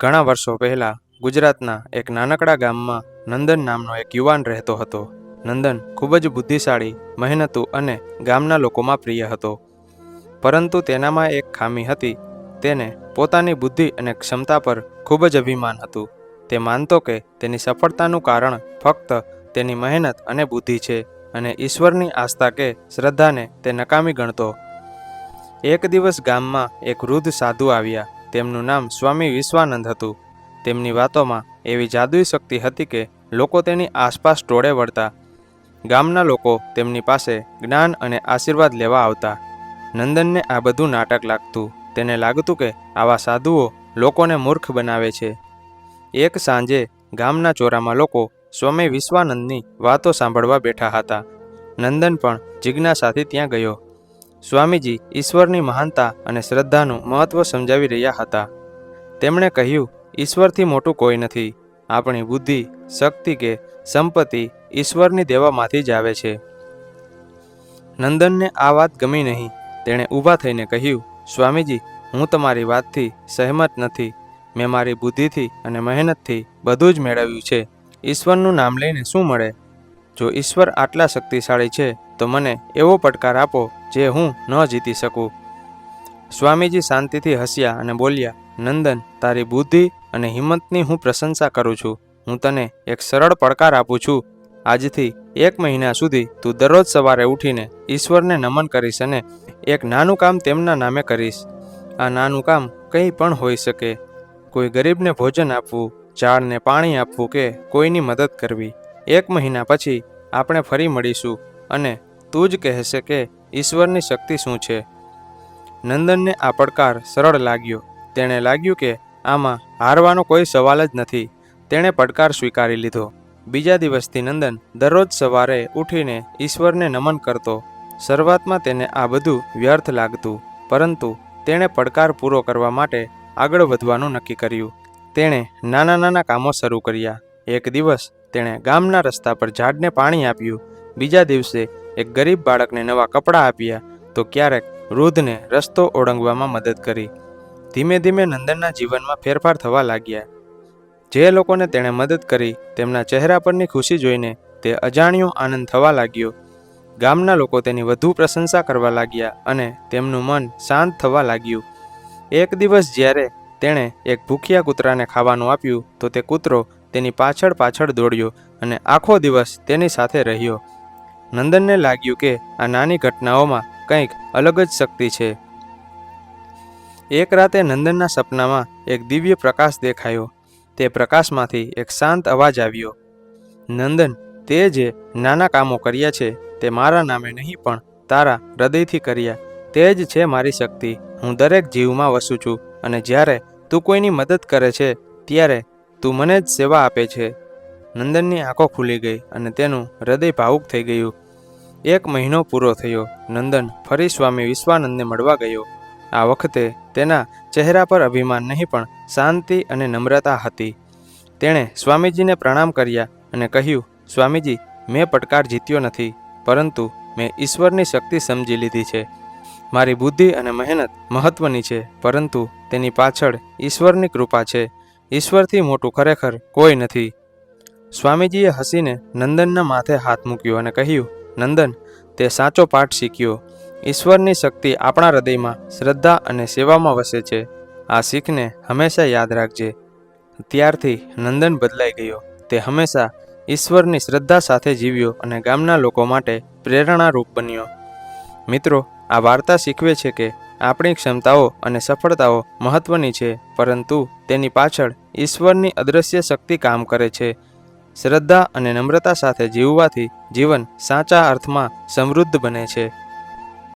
ઘણા વર્ષો પહેલાં ગુજરાતના એક નાનકડા ગામમાં નંદન નામનો એક યુવાન રહેતો હતો. નંદન ખૂબ જ બુદ્ધિશાળી, મહેનતુ અને ગામના લોકોમાં પ્રિય હતો. પરંતુ તેનામાં એક ખામી હતી. તેને પોતાની બુદ્ધિ અને ક્ષમતા પર ખૂબ જ અભિમાન હતું. તે માનતો કે તેની સફળતાનું કારણ ફક્ત તેની મહેનત અને બુદ્ધિ છે અને ઈશ્વરની આસ્થા કે શ્રદ્ધાને તે નકામી ગણતો. એક દિવસ ગામમાં એક વૃદ્ધ સાધુ આવ્યા. તેમનું નામ સ્વામી વિશ્વાનંદ હતું. તેમની વાતોમાં એવી જાદુઈ શક્તિ હતી કે લોકો તેની આસપાસ ટોળે વળતા. ગામના લોકો તેમની પાસે જ્ઞાન અને આશીર્વાદ લેવા આવતા. નંદનને આ બધું નાટક લાગતું. તેને લાગતું કે આવા સાધુઓ લોકોને મૂર્ખ બનાવે છે. એક સાંજે ગામના ચોરામાં લોકો સ્વામી વિશ્વાનંદની વાતો સાંભળવા બેઠા હતા. નંદન પણ જિજ્ઞાસાથી ત્યાં ગયો. સ્વામીજી ઈશ્વરની મહાનતા અને શ્રદ્ધાનું મહત્વ સમજાવી રહ્યા હતા. તેમણે કહ્યું, ઈશ્વરથી મોટું કોઈ નથી. આપણી બુદ્ધિ, શક્તિ કે સંપત્તિ ઈશ્વરની દેવામાંથી જ આવે છે. નંદનને આ વાત ગમી નહીં. તેણે ઊભા થઈને કહ્યું, સ્વામીજી, હું તમારી વાતથી સહેમત નથી. મેં મારી બુદ્ધિથી અને મહેનતથી બધું જ મેળવ્યું છે. ઈશ્વરનું નામ લઈને શું મળે? જો ઈશ્વર આટલા શક્તિશાળી છે, તો મને એવો પડકાર આપો જે હું ન જીતી શકું. સ્વામીજી શાંતિથી હસ્યા અને બોલ્યા, નંદન, તારી બુદ્ધિ અને હિંમતની હું પ્રશંસા કરું છું. હું તને એક સરળ પડકાર આપું છું. આજથી એક મહિના સુધી તું દરરોજ સવારે ઉઠીને ઈશ્વરને નમન કરીશ અને એક નાનું કામ તેમના નામે કરીશ. આ નાનું કામ કંઈ પણ હોઈ શકે. કોઈ ગરીબને ભોજન આપવું, ઝાડને પાણી આપવું કે કોઈની મદદ કરવી. એક મહિના પછી આપણે ફરી મળીશું અને તું જ કહેશે કે ઈશ્વરની શક્તિ શું છે. નંદનને આ પડકાર સરળ લાગ્યો. તેણે લાગ્યું કે આમાં હારવાનો કોઈ સવાલ જ નથી. તેણે પડકાર સ્વીકારી લીધો. બીજા દિવસથી નંદન દરરોજ સવારે ઉઠીને ઈશ્વરને નમન કરતો. શરૂઆતમાં તેને આ બધું વ્યર્થ લાગતું, પરંતુ તેણે પડકાર પૂરો કરવા માટે આગળ વધવાનું નક્કી કર્યું. તેણે નાના નાના કામો શરૂ કર્યા. એક દિવસ તેણે ગામના રસ્તા પર ઝાડને પાણી આપ્યું. બીજા દિવસે એક ગરીબ બાળકને નવા કપડાં આપ્યા તો ક્યારેક વૃદ્ધને રસ્તો ઓળંગવામાં મદદ કરી. ધીમે ધીમે નંદનના જીવનમાં ફેરફાર થવા લાગ્યા. જે લોકોને તેણે મદદ કરી તેમના ચહેરા પરની ખુશી જોઈને તે અજાણ્યો આનંદ થવા લાગ્યો. ગામના લોકો તેની વધુ પ્રશંસા કરવા લાગ્યા અને તેમનું મન શાંત થવા લાગ્યું. એક દિવસ જ્યારે તેણે એક ભૂખ્યા કૂતરાને ખાવાનું આપ્યું તો તે કૂતરો તેની પાછળ પાછળ દોડ્યો અને આખો દિવસ તેની સાથે રહ્યો. નંદનને લાગ્યું કે આ નાની ઘટનાઓમાં કંઈક અલગ જ શક્તિ છે. એક રાતે નંદનના સપનામાં એક દિવ્ય પ્રકાશ દેખાયો. તે પ્રકાશમાંથી એક શાંત અવાજ આવ્યો. નંદન, તે જે નાના કામો કર્યા છે તે મારા નામે નહીં પણ તારા હૃદયથી કર્યા. તે જ છે મારી શક્તિ. હું દરેક જીવમાં વસું છું અને જ્યારે તું કોઈની મદદ કરે છે, ત્યારે તું મને જ સેવા આપે છે. નંદનની આંખો ખુલી ગઈ અને તેનું હૃદય ભાવુક થઈ ગયું. એક મહિનો પૂરો થયો. નંદન ફરી સ્વામી વિશ્વાનંદને મળવા ગયો. આ વખતે તેના ચહેરા પર અભિમાન નહીં, પણ શાંતિ અને નમ્રતા હતી. તેણે સ્વામીજીને પ્રણામ કર્યા અને કહ્યું, સ્વામીજી, મેં પડકાર જીત્યો નથી, પરંતુ મેં ઈશ્વરની શક્તિ સમજી લીધી છે. મારી બુદ્ધિ અને મહેનત મહત્વની છે, પરંતુ તેની પાછળ ઈશ્વરની કૃપા છે. ઈશ્વરથી મોટું ખરેખર કોઈ નથી. સ્વામીજીએ હસીને નંદનના માથે હાથ મૂક્યો અને કહ્યું, નંદન, તે સાચો પાઠ શીખ્યો. ઈશ્વરની શક્તિ આપણા હૃદયમાં શ્રદ્ધા અને સેવામાં વસે છે. આ શીખને હંમેશા યાદ રાખજે. ત્યારથી નંદન બદલાઈ ગયો. તે હંમેશા ઈશ્વરની શ્રદ્ધા સાથે જીવ્યો અને ગામના લોકો માટે પ્રેરણારૂપ બન્યો. મિત્રો, આ વાર્તા શીખવે છે કે આપણી ક્ષમતાઓ અને સફળતાઓ મહત્વની છે, પરંતુ તેની પાછળ ઈશ્વરની અદૃશ્ય શક્તિ કામ કરે છે. શ્રદ્ધા અને નમ્રતા સાથે જીવવાથી જીવન સાચા અર્થમાં સમૃદ્ધ બને છે.